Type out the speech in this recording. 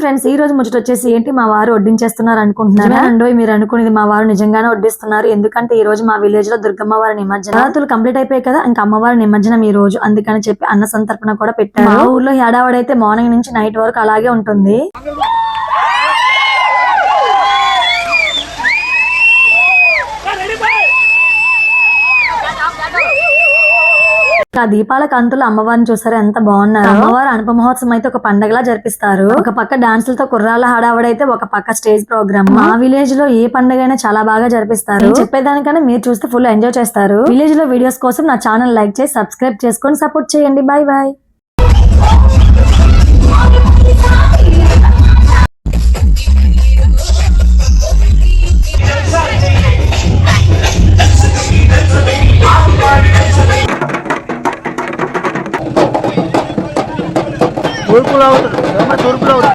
Friends ఈ రోజు ముచ్చట వచ్చేసి ఏంటి? మా వారు వడ్డించేస్తున్నారు అనుకుంటున్నారా? అండో మీరు అనుకునేది మా వారు నిజంగానే వడ్డిస్తున్నారు. ఎందుకంటే ఈ రోజు మా విలేజ్లో దుర్గమ్మ వారి నిమజ్జనం. నవరాత్రులు కంప్లీట్ అయిపోయాయి కదా ఇంకా అమ్మవారి నిమజ్జనం ఈ రోజు. అందుకని చెప్పి అన్న సంతర్పణ కూడా పెట్టారు. మా ఊర్లో హడావడైతే మార్నింగ్ నుంచి నైట్ వరకు అలాగే ఉంటుంది. ఆ దీపాల కాంతులు అమ్మవారిని చూసారు? ఎంత బాగున్నారు. అమ్మవారి అనుప మహోత్సవం అయితే ఒక పండగలా జరిపిస్తారు. ఒక పక్క డాన్సులతో కుర్రాల హడావడైతే ఒక పక్క స్టేజ్ ప్రోగ్రామ్. మా విలేజ్లో ఏ పండుగ అయినా చాలా బాగా జరిపిస్తారు. నేను చెప్పేదానికన్నా మీరు చూస్తే ఫుల్ ఎంజాయ్ చేస్తారు. విలేజ్లో వీడియోస్ కోసం నా ఛానల్ లైక్ చేసి సబ్స్క్రైబ్ చేసుకొని సపోర్ట్ చేయండి. Bye bye. తూర్పులో అవుతుంది. తూర్పులో అవుతుంది